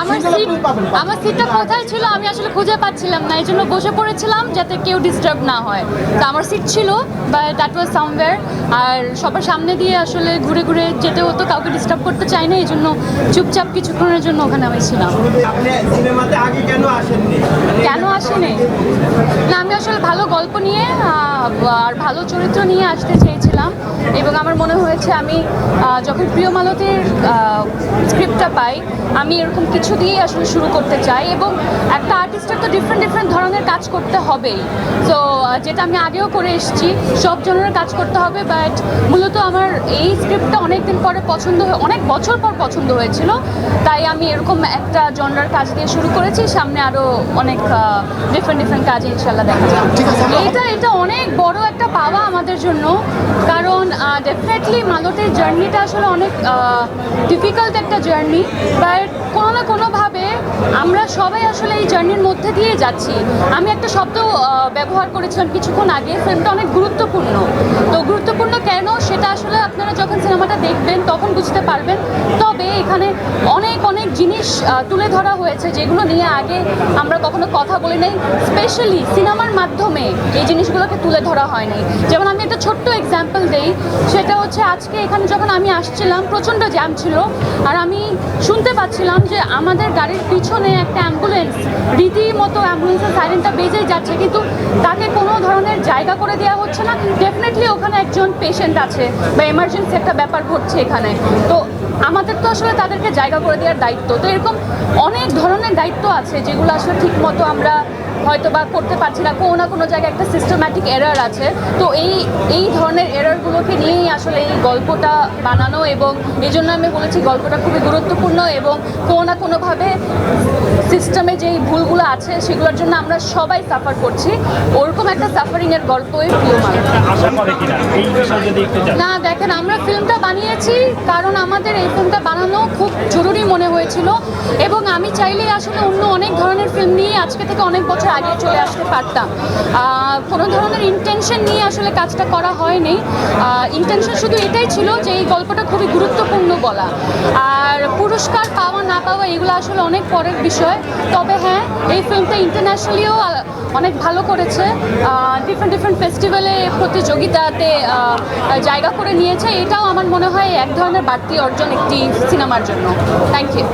আমার সিট আমার সিটটা কোথায় ছিল আমি আসলে খুঁজে পাচ্ছিলাম না এই জন্য বসে পড়েছিলাম যাতে কেউ ডিস্টার্ব না হয়। তো আমার সিট ছিল বা দ্যাট ওয়াজ সামওয়্যার আর সবার সামনে দিয়ে আসলে ঘুরে ঘুরে যেতে হতো কাউকে ডিস্টার্ব করতে চাই না এই জন্য চুপচাপ কিছুক্ষণের জন্য ওখানে আমি ছিলাম। কেন আসেনি? না আমি আসলে ভালো গল্প নিয়ে আর ভালো চরিত্র নিয়ে আসতে চেয়েছিলাম এবং আমার মনে হয়েছে আমি যখন প্রিয় মালতীর স্ক্রিপ্টটা পাই আমি এরকম কিছু দিয়েই আসলে শুরু করতে চাই এবং একটা আর্টিস্টের তো ডিফারেন্ট ডিফারেন্ট ধরনের কাজ করতে হবেই। তো যেটা আমি আগেও করে এসেছি সব জনের কাজ করতে হবে বাট মূলত আমার এই স্ক্রিপ্টটা অনেক দিন পরে পছন্দ হয়ে অনেক বছর পর পছন্দ হয়েছিল তাই আমি এরকম একটা জনরার কাজ দিয়ে শুরু করেছি সামনে আরও অনেক ডিফারেন্ট ডিফারেন্ট কাজ ইনশাল্লাহ দেখা যাবে। এটা এটা অনেক আমাদের জন্য। কারণ ডেফিনেটলি মালতের জার্নিটা আসলে অনেক ডিফিকাল্ট একটা জার্নি বাট কোনো না কোনোভাবে আমরা সবাই আসলে এই জার্নির মধ্যে দিয়ে যাচ্ছি। আমি একটা শব্দ ব্যবহার করেছিলাম কিছুক্ষণ আগে ফিল্মটা অনেক গুরুত্বপূর্ণ। তো গুরুত্বপূর্ণ কেন? সেটা আসলে আপনারা যখন সিনেমাটা দেখবেন, তখন বুঝতে পারবেন। তবে এখানে অনেক অনেক জিনিস তুলে ধরা হয়েছে যেগুলো নিয়ে আগে আমরা কখনো কথা বলি নাই স্পেশালি সিনেমার মাধ্যমে এই জিনিসগুলোকে তুলে ধরা হয় নাই। যেমন আমি একটা ছোট্ট এক্সাম্পল দেই, সেটা হচ্ছে আজকে এখানে যখন আমি আসছিলাম, প্রচণ্ড জ্যাম ছিল, আর আমি শুনতে পাচ্ছিলাম যে আমাদের গাড়ির পিছনে একটা অ্যাম্বুলেন্স রীতিমতো অ্যাম্বুলেন্সের সাইরেনটা বেজেই যাচ্ছে, কিন্তু তাকে কোনো ধরনের জায়গা করে দেওয়া হচ্ছে না। ডেফিনেটলি ওখানে একজন পেশেন্ট আছে, বা এমার্জেন্সি একটা ব্যাপার ঘটছে এখানে। তো আমাদের তো আসলে তাদেরকে জায়গা করে দেওয়ার দায়িত্ব। তো এরকম অনেক ধরনের দায়িত্ব আছে যেগুলো আসলে ঠিকমতো আমরা হয়তো বা করতে পারছি না। কোনো না কোনো জায়গায় একটা সিস্টেম্যাটিক এরার আছে। তো এই এই ধরনের এরারগুলোকে নিয়েই আসলে এই গল্পটা বানানো এবং এই জন্য আমি বলেছি গল্পটা খুবই গুরুত্বপূর্ণ এবং কোনো না কোনোভাবে সিস্টেমে যেই ভুলগুলো আছে সেগুলোর জন্য আমরা সবাই সাফার করছি। ওরকম একটা সাফারিং সাফারিংয়ের গল্পই প্রিয় না। দেখেন আমরা ফিল্মটা বানিয়েছি কারণ আমাদের এই ফিল্মটা বানানো খুব জরুরি মনে হয়েছিল এবং আমি চাইলে আসলে অন্য অনেক ধরনের ফিল্ম নিয়ে আজকে থেকে অনেক বছর আগে চলে আসতে পারতাম। কোনো ধরনের ইন্টেনশন নিয়ে আসলে কাজটা করা হয়নি। ইন্টেনশন শুধু এটাই ছিল যে এই গল্পটা খুবই গুরুত্বপূর্ণ বলা। আর পুরস্কার পাওয়া না পাওয়া এগুলো আসলে অনেক পরের বিষয়। তবে হ্যাঁ এই ফিল্মটা ইন্টারন্যাশনালিও অনেক ভালো করেছে। ডিফারেন্ট ডিফারেন্ট ফেস্টিভ্যালে প্রতিযোগিতাতে জায়গা করে নিয়েছে। এটাও আমার মনে হয় এক ধরনের বাড়তি অর্জন একটি সিনেমার জন্য। Thank you